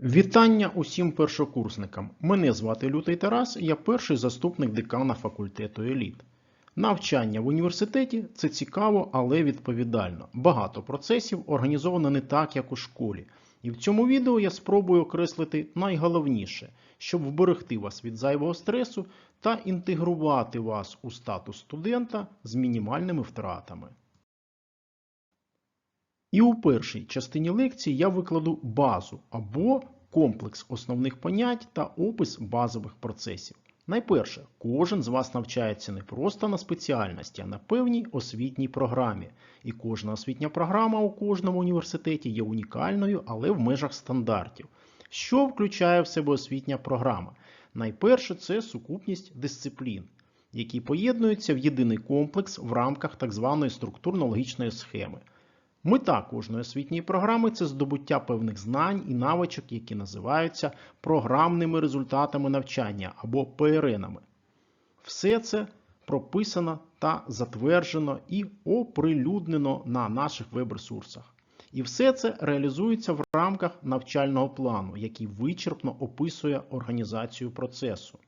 Вітання усім першокурсникам. Мене звати Лютий Тарас, я перший заступник декана факультету еліт. Навчання в університеті це цікаво, але відповідально. Багато процесів організовано не так, як у школі. І в цьому відео я спробую окреслити найголовніше, щоб вберегти вас від зайвого стресу та інтегрувати вас у статус студента з мінімальними втратами. І у першій частині лекції я викладу базу або комплекс основних понять та опис базових процесів. Найперше, кожен з вас навчається не просто на спеціальності, а на певній освітній програмі. І кожна освітня програма у кожному університеті є унікальною, але в межах стандартів. Що включає в себе освітня програма? Найперше це сукупність дисциплін, які поєднуються в єдиний комплекс в рамках так званої структурно-логічної схеми. Мета кожної освітньої програми це здобуття певних знань і навичок, які називаються програмними результатами навчання або ПРНами. Все це прописано та затверджено і оприлюднено на наших веб-ресурсах. І все це реалізується в рамках навчального плану, який вичерпно описує організацію процесу.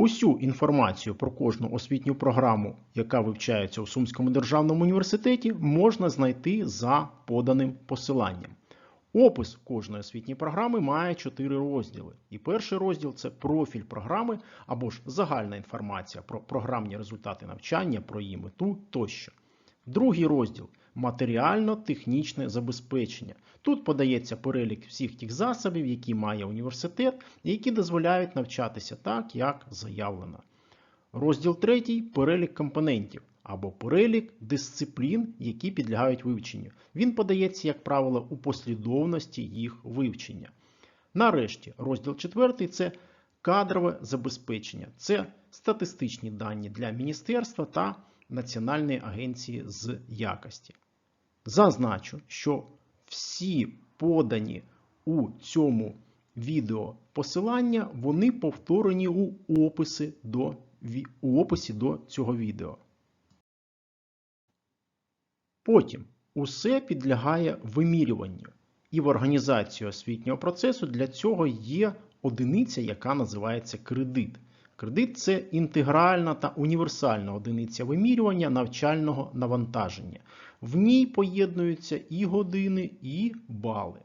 Усю інформацію про кожну освітню програму, яка вивчається у Сумському державному університеті, можна знайти за поданим посиланням. Опис кожної освітньої програми має чотири розділи. І перший розділ це профіль програми або ж загальна інформація про програмні результати навчання, про її мету тощо. Другий розділ матеріально-технічне забезпечення. Тут подається перелік всіх тих засобів, які має університет, і які дозволяють навчатися так, як заявлено. Розділ 3 перелік компонентів або перелік дисциплін, які підлягають вивченню. Він подається, як правило, у послідовності їх вивчення. Нарешті, розділ 4 це кадрове забезпечення. Це статистичні дані для міністерства та Національної агенції з якості. Зазначу, що всі подані у цьому відео посилання, вони повторені у описі до, у описі до цього відео. Потім усе підлягає вимірюванню. І в організації освітнього процесу для цього є одиниця, яка називається кредит. Кредит це інтегральна та універсальна одиниця вимірювання навчального навантаження. В ній поєднуються і години, і бали.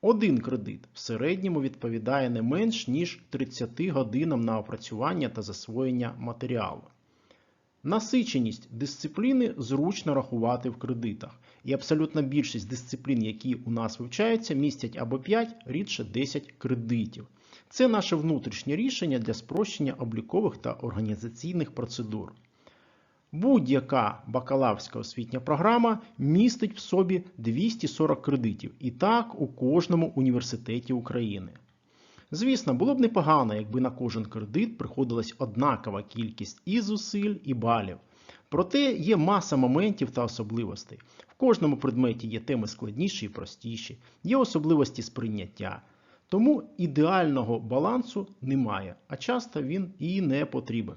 Один кредит в середньому відповідає не менш ніж 30 годинам на опрацювання та засвоєння матеріалу. Насиченість дисципліни зручно рахувати в кредитах, і абсолютна більшість дисциплін, які у нас вивчаються, містять або 5, рідше 10 кредитів. Це наше внутрішнє рішення для спрощення облікових та організаційних процедур. Будь-яка бакалаврська освітня програма містить в собі 240 кредитів, і так у кожному університеті України. Звісно, було б непогано, якби на кожен кредит приходилась однакова кількість і зусиль, і балів. Проте є маса моментів та особливостей. В кожному предметі є теми складніші і простіші, є особливості сприйняття. Тому ідеального балансу немає, а часто він і не потрібен.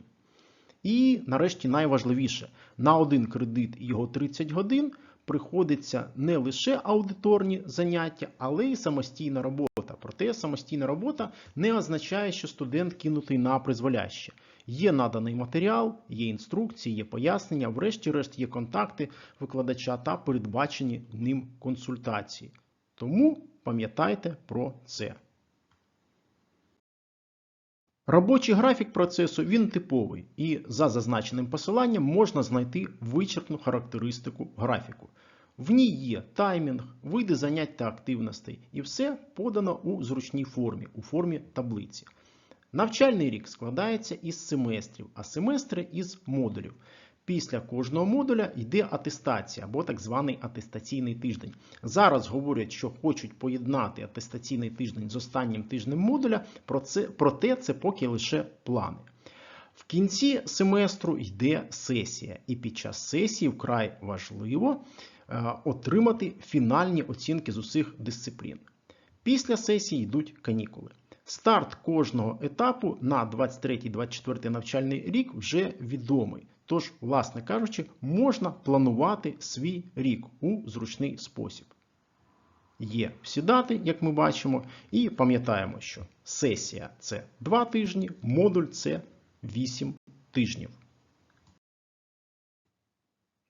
І нарешті найважливіше, на один кредит його 30 годин приходиться не лише аудиторні заняття, але й самостійна робота. Проте самостійна робота не означає, що студент кинутий на призволяще. Є наданий матеріал, є інструкції, є пояснення, врешті-решт є контакти викладача та передбачені ним консультації. Тому пам'ятайте про це. Робочий графік процесу він типовий, і за зазначеним посиланням можна знайти вичерпну характеристику графіку. В ній є таймінг, види занять та активностей, і все подано у зручній формі, у формі таблиці. Навчальний рік складається із семестрів, а семестри із модулів. Після кожного модуля йде атестація або так званий атестаційний тиждень. Зараз говорять, що хочуть поєднати атестаційний тиждень з останнім тижнем модуля, проте це поки лише плани. В кінці семестру йде сесія, і під час сесії вкрай важливо е, отримати фінальні оцінки з усіх дисциплін. Після сесії йдуть канікули. Старт кожного етапу на 23-24 навчальний рік вже відомий. Тож, власне кажучи, можна планувати свій рік у зручний спосіб. є всі дати, як ми бачимо, і пам'ятаємо, що сесія це 2 тижні, модуль це 8 тижнів.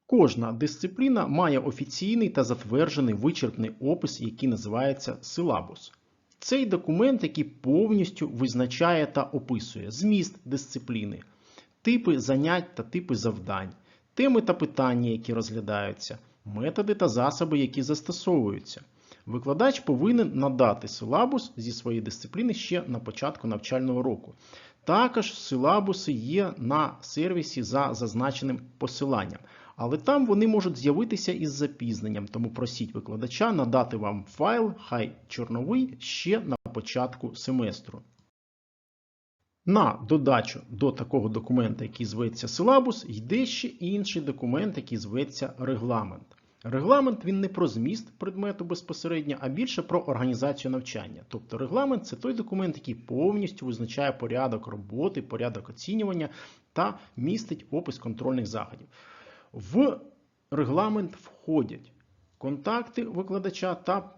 Кожна дисципліна має офіційний та затверджений вичерпний опис, який називається силабус. Цей документ, який повністю визначає та описує зміст дисципліни, типи занять та типи завдань, теми та питання, які розглядаються, методи та засоби, які застосовуються. Викладач повинен надати силабус зі своєї дисципліни ще на початку навчального року. Також силабуси є на сервісі за зазначеним посиланням, але там вони можуть з'явитися із запізненням, тому просіть викладача надати вам файл, хай чорновий ще на початку семестру. На додачу до такого документа, який зветься силабус, йде ще інший документ, який зветься регламент. Регламент він не про зміст предмету безпосередньо, а більше про організацію навчання. Тобто регламент це той документ, який повністю визначає порядок роботи, порядок оцінювання та містить опис контрольних заходів. В регламент входять контакти викладача та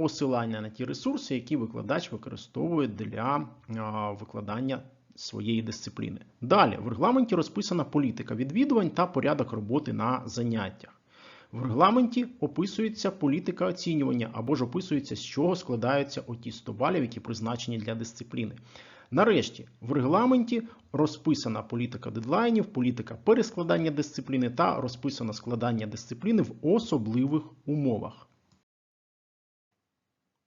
посилання на ті ресурси, які викладач використовує для викладання своєї дисципліни. Далі в регламенті розписана політика відвідувань та порядок роботи на заняттях. В регламенті описується політика оцінювання або ж описується, з чого складаються оті 100 балів, які призначені для дисципліни. Нарешті, в регламенті розписана політика дедлайнів, політика перескладання дисципліни та розписано складання дисципліни в особливих умовах.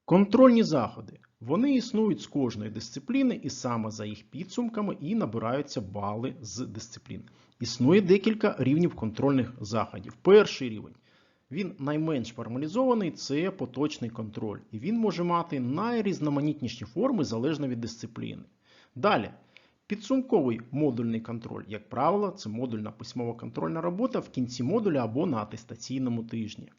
Контрольні заходи. Вони існують з кожної дисципліни і саме за їх підсумками і набираються бали з дисциплін. Існує декілька рівнів контрольних заходів. Перший рівень. Він найменш формалізований це поточний контроль, і він може мати найрізноманітніші форми залежно від дисципліни. Далі, підсумковий модульний контроль, як правило, це модульна письмова контрольна робота в кінці модуля або на атестаційному тижні.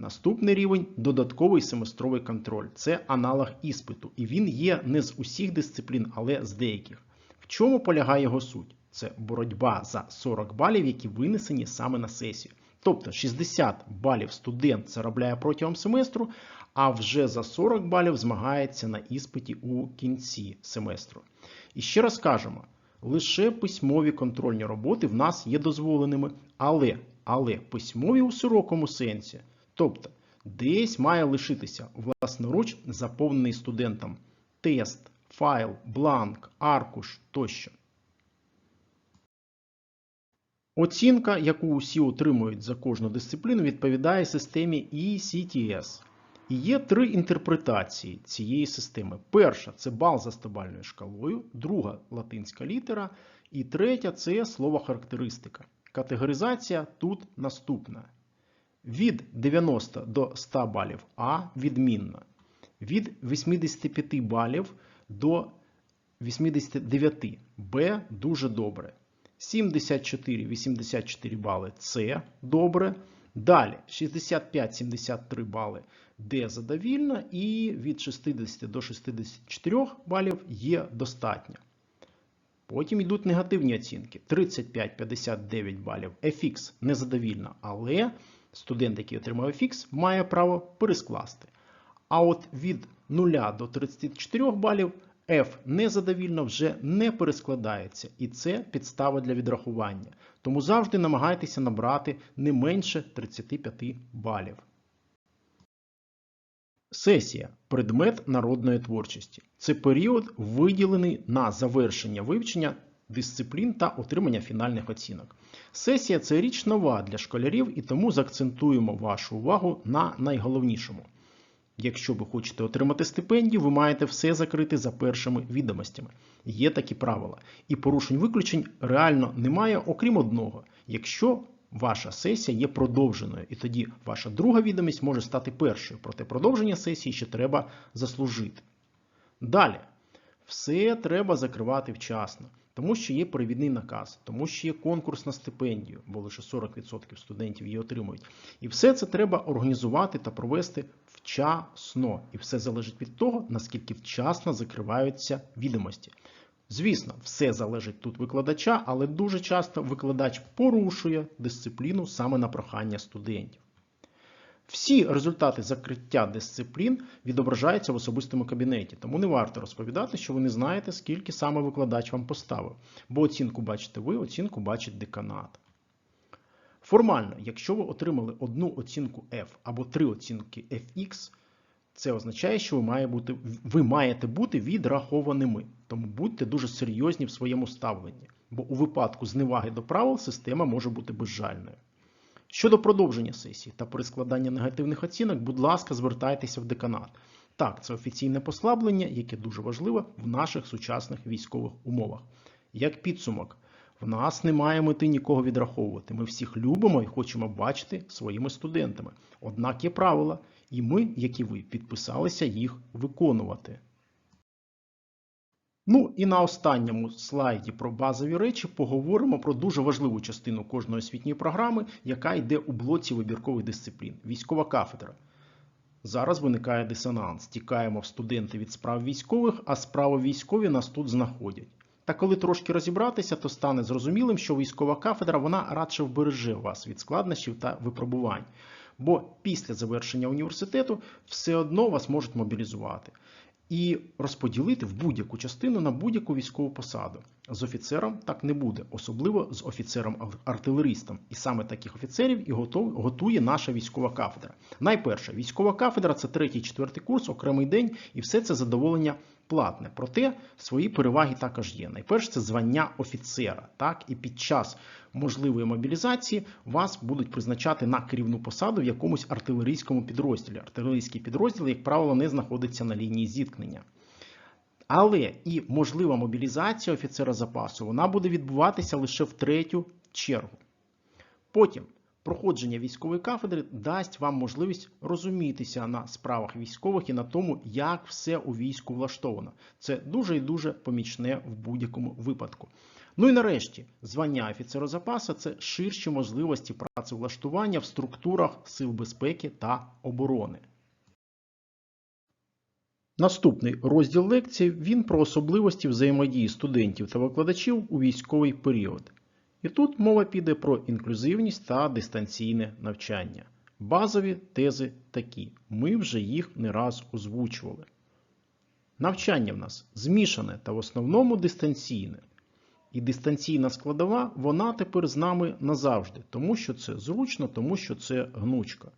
Наступний рівень додатковий семестровий контроль. Це аналог іспиту, і він є не з усіх дисциплін, але з деяких. В чому полягає його суть? Це боротьба за 40 балів, які винесені саме на сесію. Тобто 60 балів студент заробляє протягом семестру, а вже за 40 балів змагається на іспиті у кінці семестру. І ще раз кажемо, лише письмові контрольні роботи в нас є дозволеними, але, але письмові у широкому сенсі. Тобто, десь має лишитися власноруч заповнений студентом тест, файл, бланк, аркуш тощо. Оцінка, яку усі отримують за кожну дисципліну, відповідає системі ECTS. І є три інтерпретації цієї системи. Перша це бал за стабальною шкалою, друга латинська літера, і третя це слово характеристика. Категоризація тут наступна. Від 90 до 100 балів А відмінна. Від 85 балів до 89 Б дуже добре. 74-84 бали С добре. Далі 65-73 бали Д задовільно, і від 60 до 64 балів є достатньо. Потім йдуть негативні оцінки. 35-59 балів FX незадовільно, але студент, який отримав FX, має право перескласти. А от від 0 до 34 балів F незадовільно вже не перескладається, і це підстава для відрахування. Тому завжди намагайтеся набрати не менше 35 балів. Сесія предмет народної творчості. Це період, виділений на завершення вивчення дисциплін та отримання фінальних оцінок. Сесія це річ нова для школярів, і тому заакцентуємо вашу увагу на найголовнішому. Якщо ви хочете отримати стипендію, ви маєте все закрити за першими відомостями. Є такі правила. І порушень виключень реально немає, окрім одного. Якщо ваша сесія є продовженою, і тоді ваша друга відомість може стати першою, проте продовження сесії ще треба заслужити. Далі, все треба закривати вчасно. Тому що є перевідний наказ, тому що є конкурс на стипендію, бо лише 40% студентів її отримують. І все це треба організувати та провести вчасно. І все залежить від того, наскільки вчасно закриваються відомості. Звісно, все залежить тут викладача, але дуже часто викладач порушує дисципліну саме на прохання студентів. Всі результати закриття дисциплін відображаються в особистому кабінеті, тому не варто розповідати, що ви не знаєте, скільки саме викладач вам поставив. Бо оцінку бачите ви, оцінку бачить деканат. Формально, якщо ви отримали одну оцінку F або три оцінки FX, це означає, що ви, має бути, ви маєте бути відрахованими. Тому будьте дуже серйозні в своєму ставленні, бо у випадку зневаги до правил система може бути безжальною. Щодо продовження сесії та перескладання негативних оцінок, будь ласка, звертайтеся в деканат. Так, це офіційне послаблення, яке дуже важливе в наших сучасних військових умовах. Як підсумок, в нас немає мети нікого відраховувати. Ми всіх любимо і хочемо бачити своїми студентами. Однак є правила, і ми, як і ви, підписалися їх виконувати. Ну і на останньому слайді про базові речі поговоримо про дуже важливу частину кожної освітньої програми, яка йде у блоці вибіркових дисциплін військова кафедра. Зараз виникає дисонанс. Тікаємо в студенти від справ військових, а справи військові нас тут знаходять. Та коли трошки розібратися, то стане зрозумілим, що військова кафедра вона радше вбереже вас від складнощів та випробувань. Бо після завершення університету все одно вас можуть мобілізувати і розподілити в будь-яку частину на будь-яку військову посаду. З офіцером так не буде, особливо з офіцером-артилеристом. І саме таких офіцерів і готує наша військова кафедра. Найперше, військова кафедра це третій, четвертий курс, окремий день, і все це задоволення платне. Проте свої переваги також є. Найперше це звання офіцера. Так, і під час можливої мобілізації вас будуть призначати на керівну посаду в якомусь артилерійському підрозділі. Артилерійський підрозділ, як правило, не знаходиться на лінії зіткнення. Але і можлива мобілізація офіцера запасу вона буде відбуватися лише в третю чергу. Потім проходження військової кафедри дасть вам можливість розумітися на справах військових і на тому, як все у війську влаштовано. Це дуже і дуже помічне в будь-якому випадку. Ну і нарешті, звання офіцера запасу це ширші можливості працевлаштування в структурах сил безпеки та оборони. Наступний розділ лекції він про особливості взаємодії студентів та викладачів у військовий період. І тут мова піде про інклюзивність та дистанційне навчання. Базові тези такі. Ми вже їх не раз озвучували. Навчання в нас змішане та в основному дистанційне. І дистанційна складова, вона тепер з нами назавжди, тому що це зручно, тому що це гнучка.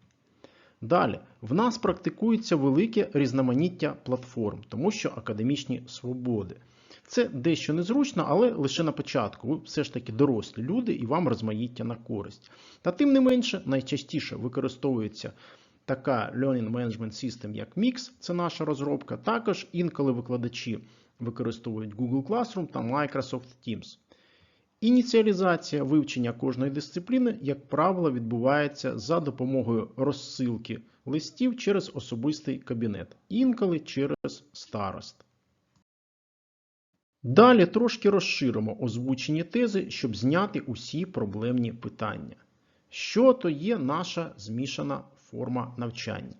Далі, в нас практикується велике різноманіття платформ, тому що академічні свободи. Це дещо незручно, але лише на початку. Ви все ж таки дорослі люди і вам розмаїття на користь. Та тим не менше, найчастіше використовується така Learning Management System, як Mix, це наша розробка. Також інколи викладачі використовують Google Classroom та Microsoft Teams. Ініціалізація вивчення кожної дисципліни, як правило, відбувається за допомогою розсилки листів через особистий кабінет, інколи через старост. Далі трошки розширимо озвучені тези, щоб зняти усі проблемні питання. Що то є наша змішана форма навчання?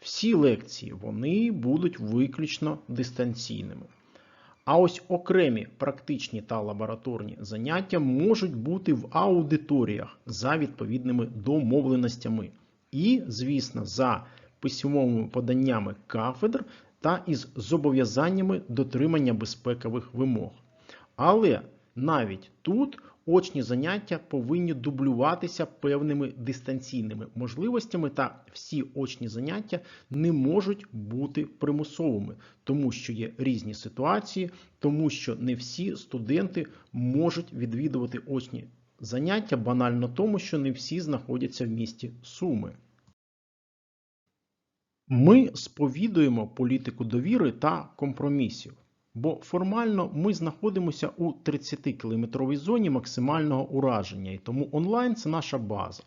Всі лекції вони будуть виключно дистанційними. А ось окремі практичні та лабораторні заняття можуть бути в аудиторіях за відповідними домовленостями. І, звісно, за письмовими поданнями кафедр та із зобов'язаннями дотримання безпекових вимог. Але навіть тут очні заняття повинні дублюватися певними дистанційними можливостями, та всі очні заняття не можуть бути примусовими, тому що є різні ситуації, тому що не всі студенти можуть відвідувати очні заняття банально тому, що не всі знаходяться в місті Суми. Ми сповідуємо політику довіри та компромісів, бо формально ми знаходимося у 30-кілометровій зоні максимального ураження, і тому онлайн це наша база.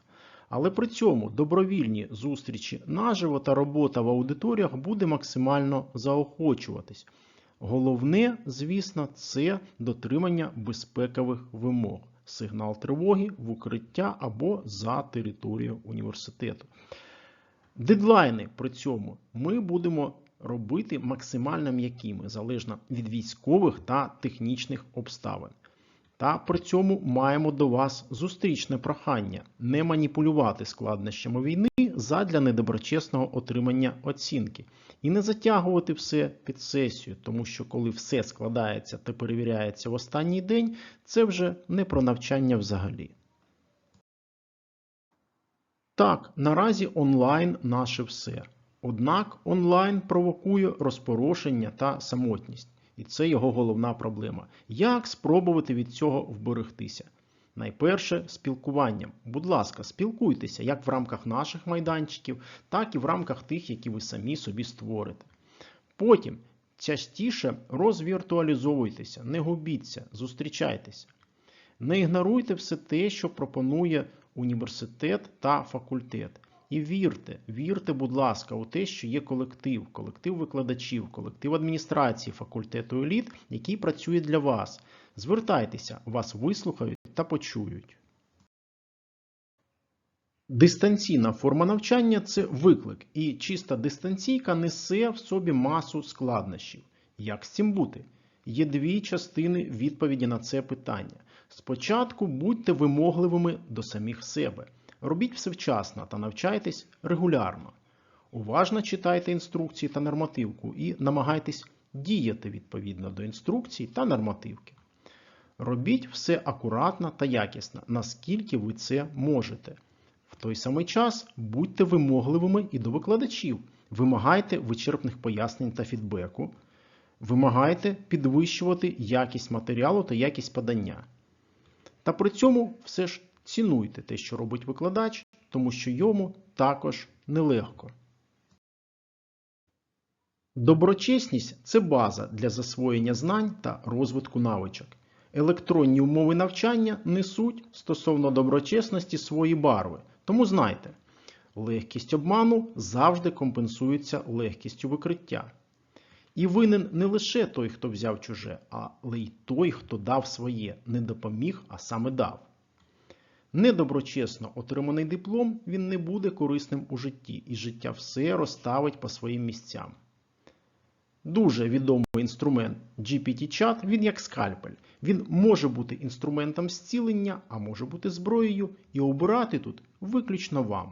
Але при цьому добровільні зустрічі наживо та робота в аудиторіях буде максимально заохочуватись. Головне, звісно, це дотримання безпекових вимог, сигнал тривоги в укриття або за територію університету. Дедлайни при цьому ми будемо робити максимально м'якими, залежно від військових та технічних обставин. Та при цьому маємо до вас зустрічне прохання не маніпулювати складнощами війни задля недоброчесного отримання оцінки. І не затягувати все під сесію, тому що коли все складається та перевіряється в останній день, це вже не про навчання взагалі. Так, наразі онлайн наше все. Однак онлайн провокує розпорошення та самотність. І це його головна проблема. Як спробувати від цього вберегтися? Найперше спілкуванням. Будь ласка, спілкуйтеся як в рамках наших майданчиків, так і в рамках тих, які ви самі собі створите. Потім частіше розвіртуалізовуйтеся, не губіться, зустрічайтеся. Не ігноруйте все те, що пропонує університет та факультет. І вірте, вірте, будь ласка, у те, що є колектив, колектив викладачів, колектив адміністрації факультету еліт, який працює для вас. Звертайтеся, вас вислухають та почують. Дистанційна форма навчання це виклик, і чиста дистанційка несе в собі масу складнощів. Як з цим бути? Є дві частини відповіді на це питання. Спочатку будьте вимогливими до самих себе. Робіть все вчасно та навчайтесь регулярно. Уважно читайте інструкції та нормативку і намагайтесь діяти відповідно до інструкцій та нормативки. Робіть все акуратно та якісно, наскільки ви це можете. В той самий час будьте вимогливими і до викладачів. Вимагайте вичерпних пояснень та фідбеку. Вимагайте підвищувати якість матеріалу та якість подання. Та при цьому все ж цінуйте те, що робить викладач, тому що йому також нелегко. Доброчесність це база для засвоєння знань та розвитку навичок. Електронні умови навчання несуть стосовно доброчесності свої барви. Тому знайте, легкість обману завжди компенсується легкістю викриття. І винен не лише той, хто взяв чуже, але й той, хто дав своє, не допоміг, а саме дав. Недоброчесно отриманий диплом він не буде корисним у житті, і життя все розставить по своїм місцям. Дуже відомий інструмент GPT-чат, він як скальпель. Він може бути інструментом зцілення, а може бути зброєю, і обирати тут виключно вам.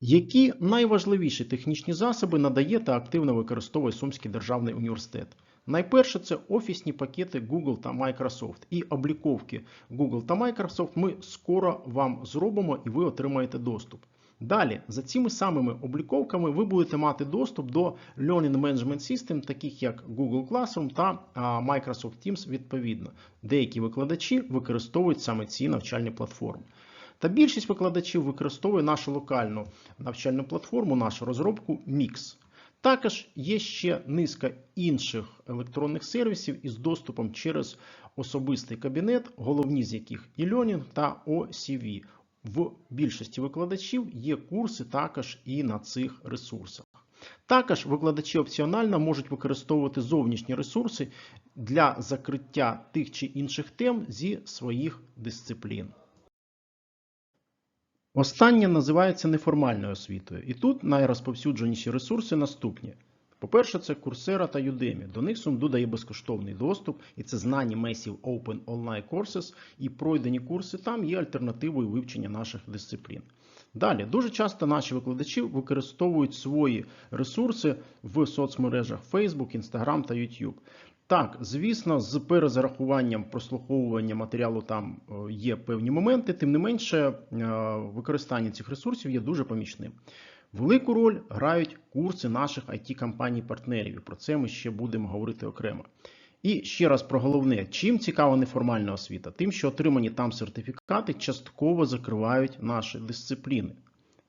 Які найважливіші технічні засоби надає та активно використовує Сумський державний університет? Найперше це офісні пакети Google та Microsoft. І обліковки Google та Microsoft ми скоро вам зробимо і ви отримаєте доступ. Далі, за цими самими обліковками ви будете мати доступ до Learning Management System, таких як Google Classroom та Microsoft Teams відповідно. Деякі викладачі використовують саме ці навчальні платформи. Та більшість викладачів використовує нашу локальну навчальну платформу, нашу розробку Mix. Також є ще низка інших електронних сервісів із доступом через особистий кабінет, головні з яких e-learning та OCV. В більшості викладачів є курси також і на цих ресурсах. Також викладачі опціонально можуть використовувати зовнішні ресурси для закриття тих чи інших тем зі своїх дисциплін. Останнє називається неформальною освітою. І тут найрозповсюдженіші ресурси наступні. По-перше, це Coursera та Udemy. До них Сумду дає безкоштовний доступ, і це знані Massive Open Online Courses, і пройдені курси там є альтернативою вивчення наших дисциплін. Далі, дуже часто наші викладачі використовують свої ресурси в соцмережах Facebook, Instagram та YouTube. Так, звісно, з перезарахуванням прослуховування матеріалу там є певні моменти, тим не менше, використання цих ресурсів є дуже помічним. Велику роль грають курси наших it компаній партнерів про це ми ще будемо говорити окремо. І ще раз про головне, чим цікава неформальна освіта? Тим, що отримані там сертифікати частково закривають наші дисципліни.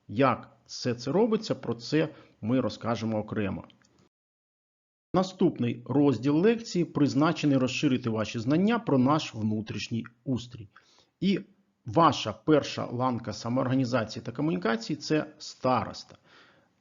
Як все це робиться, про це ми розкажемо окремо. Наступний розділ лекції призначений розширити ваші знання про наш внутрішній устрій. І ваша перша ланка самоорганізації та комунікації це староста.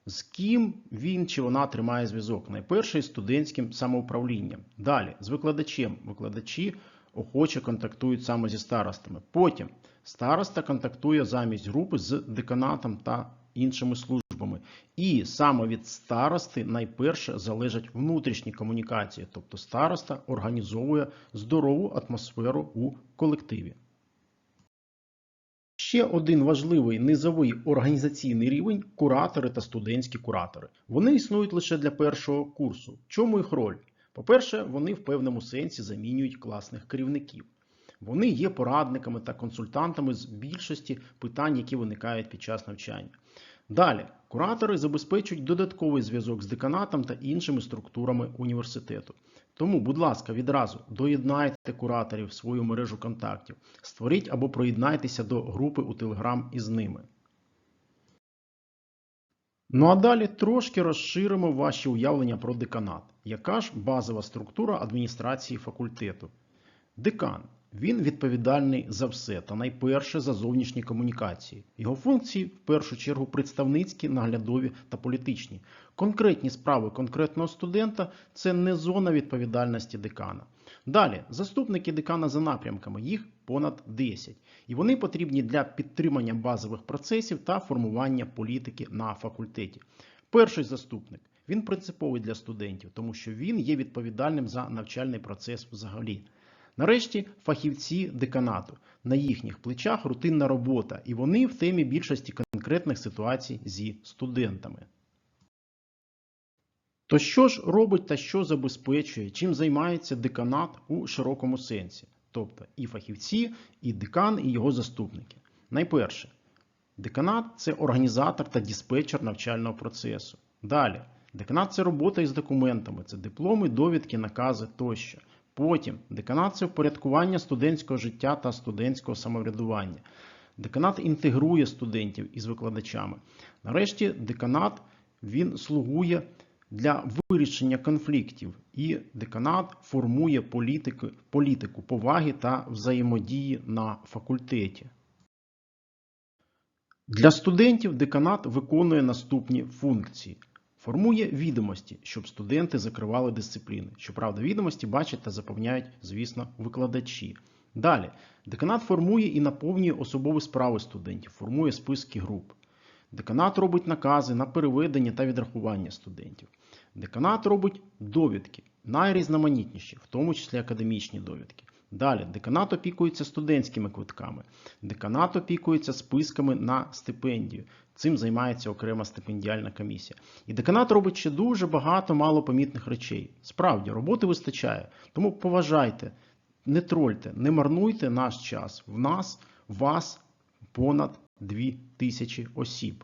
З ким він чи вона тримає зв'язок? Найперше з студентським самоуправлінням. Далі з викладачем. Викладачі охоче контактують саме зі старостами. Потім староста контактує замість групи з деканатом та іншими службами. І саме від старости найперше залежать внутрішні комунікації, тобто староста організовує здорову атмосферу у колективі. Ще один важливий низовий організаційний рівень куратори та студентські куратори. Вони існують лише для першого курсу. Чому їх роль? По-перше, вони в певному сенсі замінюють класних керівників. Вони є порадниками та консультантами з більшості питань, які виникають під час навчання. Далі, куратори забезпечують додатковий зв'язок з деканатом та іншими структурами університету. Тому, будь ласка, відразу доєднайте кураторів в свою мережу контактів, створіть або приєднайтеся до групи у Telegram із ними. Ну а далі трошки розширимо ваші уявлення про деканат. Яка ж базова структура адміністрації факультету? Декан. Він відповідальний за все та найперше за зовнішні комунікації. Його функції в першу чергу представницькі, наглядові та політичні. Конкретні справи конкретного студента це не зона відповідальності декана. Далі, заступники декана за напрямками, їх понад 10. І вони потрібні для підтримання базових процесів та формування політики на факультеті. Перший заступник він принциповий для студентів, тому що він є відповідальним за навчальний процес взагалі. Нарешті фахівці деканату. На їхніх плечах рутинна робота, і вони в темі більшості конкретних ситуацій зі студентами. То що ж робить та що забезпечує, чим займається деканат у широкому сенсі? Тобто і фахівці, і декан, і його заступники. Найперше, деканат це організатор та диспетчер навчального процесу. Далі, деканат це робота із документами, це дипломи, довідки, накази тощо. Потім деканат це впорядкування студентського життя та студентського самоврядування. Деканат інтегрує студентів із викладачами. Нарешті, деканат він слугує для вирішення конфліктів, і деканат формує політику, політику поваги та взаємодії на факультеті. Для студентів деканат виконує наступні функції. Формує відомості, щоб студенти закривали дисципліни. Щоправда, відомості бачать та заповняють, звісно, викладачі. Далі, деканат формує і наповнює особові справи студентів, формує списки груп. Деканат робить накази на переведення та відрахування студентів. Деканат робить довідки, найрізноманітніші, в тому числі академічні довідки. Далі, деканат опікується студентськими квитками. Деканат опікується списками на стипендію. Цим займається окрема стипендіальна комісія. І деканат робить ще дуже багато малопомітних речей. Справді, роботи вистачає. Тому поважайте, не трольте, не марнуйте наш час. В нас, вас понад 2000 осіб.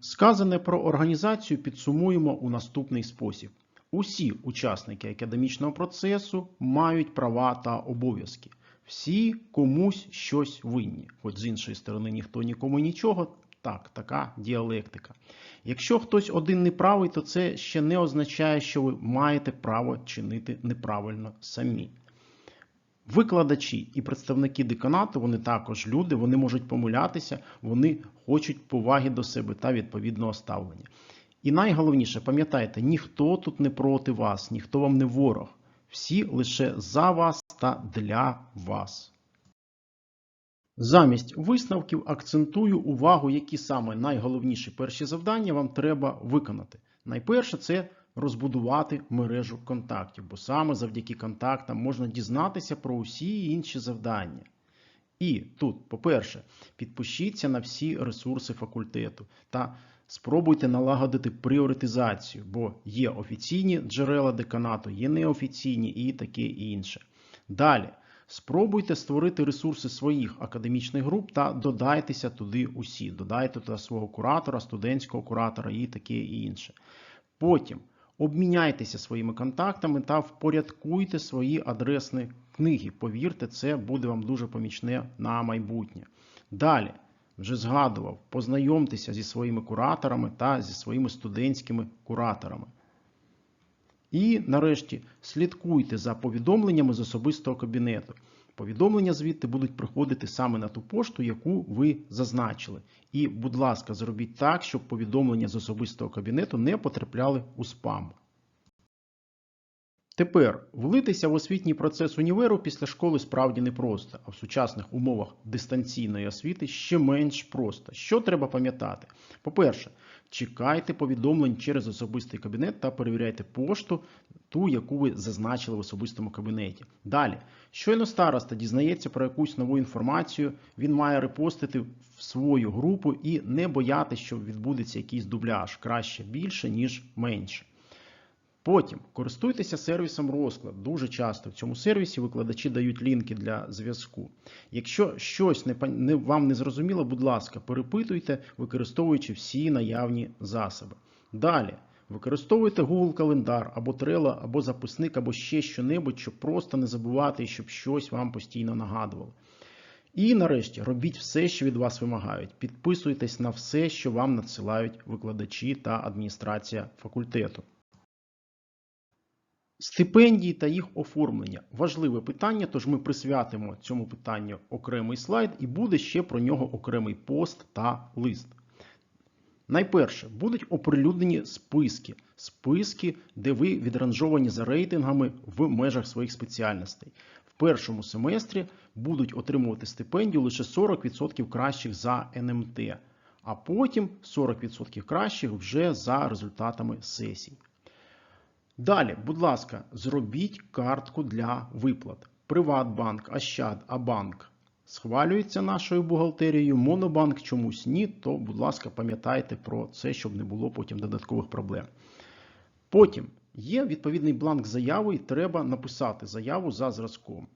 Сказане про організацію підсумуємо у наступний спосіб. Усі учасники академічного процесу мають права та обов'язки. Всі комусь щось винні. Хоч з іншої сторони ніхто нікому нічого. Так, така діалектика. Якщо хтось один неправий, то це ще не означає, що ви маєте право чинити неправильно самі. Викладачі і представники деканату, вони також люди, вони можуть помилятися, вони хочуть поваги до себе та відповідного ставлення. І найголовніше, пам'ятайте, ніхто тут не проти вас, ніхто вам не ворог. Всі лише за вас та для вас. Замість висновків акцентую увагу, які саме найголовніші перші завдання вам треба виконати. Найперше це розбудувати мережу контактів, бо саме завдяки контактам можна дізнатися про усі інші завдання. І тут, по-перше, підпишіться на всі ресурси факультету та спробуйте налагодити пріоритизацію, бо є офіційні джерела деканату, є неофіційні і таке і інше. Далі. Спробуйте створити ресурси своїх академічних груп та додайтеся туди усі. Додайте туди свого куратора, студентського куратора і таке і інше. Потім обміняйтеся своїми контактами та впорядкуйте свої адресні книги. Повірте, це буде вам дуже помічне на майбутнє. Далі, вже згадував, познайомтеся зі своїми кураторами та зі своїми студентськими кураторами. І нарешті слідкуйте за повідомленнями з особистого кабінету. Повідомлення звідти будуть приходити саме на ту пошту, яку ви зазначили. І, будь ласка, зробіть так, щоб повідомлення з особистого кабінету не потрапляли у спам. Тепер влитися в освітній процес універу після школи справді непросто, а в сучасних умовах дистанційної освіти ще менш просто. Що треба пам'ятати? По-перше, чекайте повідомлень через особистий кабінет та перевіряйте пошту, ту, яку ви зазначили в особистому кабінеті. Далі, щойно староста дізнається про якусь нову інформацію, він має репостити в свою групу і не боятися, що відбудеться якийсь дубляж краще більше, ніж менше. Потім користуйтеся сервісом розклад. Дуже часто в цьому сервісі викладачі дають лінки для зв'язку. Якщо щось не, вам не зрозуміло, будь ласка, перепитуйте, використовуючи всі наявні засоби. Далі. Використовуйте Google календар або Trello, або записник, або ще що-небудь, щоб просто не забувати, щоб щось вам постійно нагадувало. І нарешті робіть все, що від вас вимагають. Підписуйтесь на все, що вам надсилають викладачі та адміністрація факультету. Стипендії та їх оформлення важливе питання, тож ми присвятимо цьому питанню окремий слайд і буде ще про нього окремий пост та лист. Найперше, будуть оприлюднені списки, списки, де ви відранжовані за рейтингами в межах своїх спеціальностей. В першому семестрі будуть отримувати стипендію лише 40% кращих за НМТ, а потім 40% кращих вже за результатами сесій. Далі, будь ласка, зробіть картку для виплат. Приватбанк, Ощад, Абанк схвалюється нашою бухгалтерією, Монобанк чомусь ні, то, будь ласка, пам'ятайте про це, щоб не було потім додаткових проблем. Потім є відповідний бланк заяви, і треба написати заяву за зразком.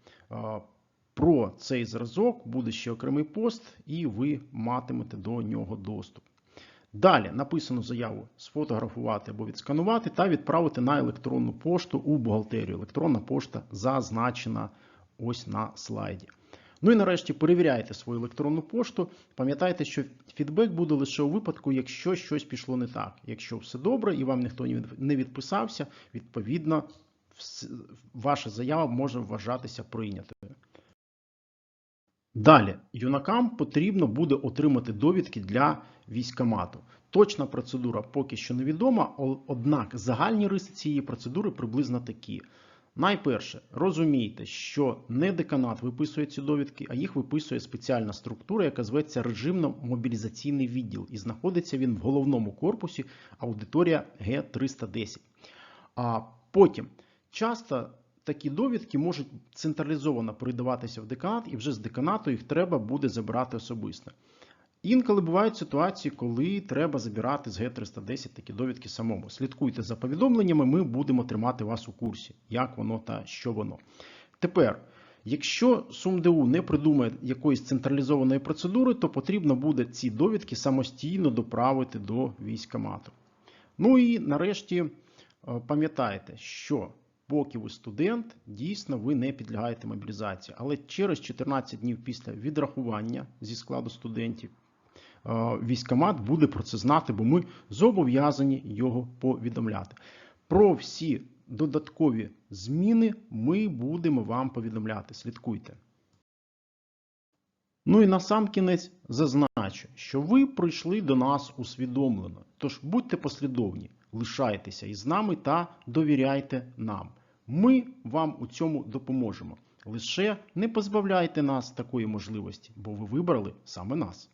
Про цей зразок буде ще окремий пост, і ви матимете до нього доступ. Далі написану заяву сфотографувати або відсканувати та відправити на електронну пошту у бухгалтерію. Електронна пошта зазначена ось на слайді. Ну і нарешті перевіряйте свою електронну пошту. Пам'ятайте, що фідбек буде лише у випадку, якщо щось пішло не так. Якщо все добре і вам ніхто не відписався, відповідно, ваша заява може вважатися прийнятою. Далі, юнакам потрібно буде отримати довідки для військомату. Точна процедура поки що невідома, однак загальні риси цієї процедури приблизно такі. Найперше, розумійте, що не деканат виписує ці довідки, а їх виписує спеціальна структура, яка зветься режимно-мобілізаційний відділ, і знаходиться він в головному корпусі аудиторія Г310. А потім часто такі довідки можуть централізовано передаватися в деканат, і вже з деканату їх треба буде забирати особисто. Інколи бувають ситуації, коли треба забирати з Г310 такі довідки самому. Слідкуйте за повідомленнями, ми будемо тримати вас у курсі, як воно та що воно. Тепер, якщо СумДУ не придумає якоїсь централізованої процедури, то потрібно буде ці довідки самостійно доправити до військомату. Ну і нарешті пам'ятайте, що поки ви студент, дійсно ви не підлягаєте мобілізації. Але через 14 днів після відрахування зі складу студентів військомат буде про це знати, бо ми зобов'язані його повідомляти. Про всі додаткові зміни ми будемо вам повідомляти. Слідкуйте. Ну і на сам кінець зазначу, що ви прийшли до нас усвідомлено. Тож будьте послідовні, лишайтеся із нами та довіряйте нам. Ми вам у цьому допоможемо. Лише не позбавляйте нас такої можливості, бо ви вибрали саме нас.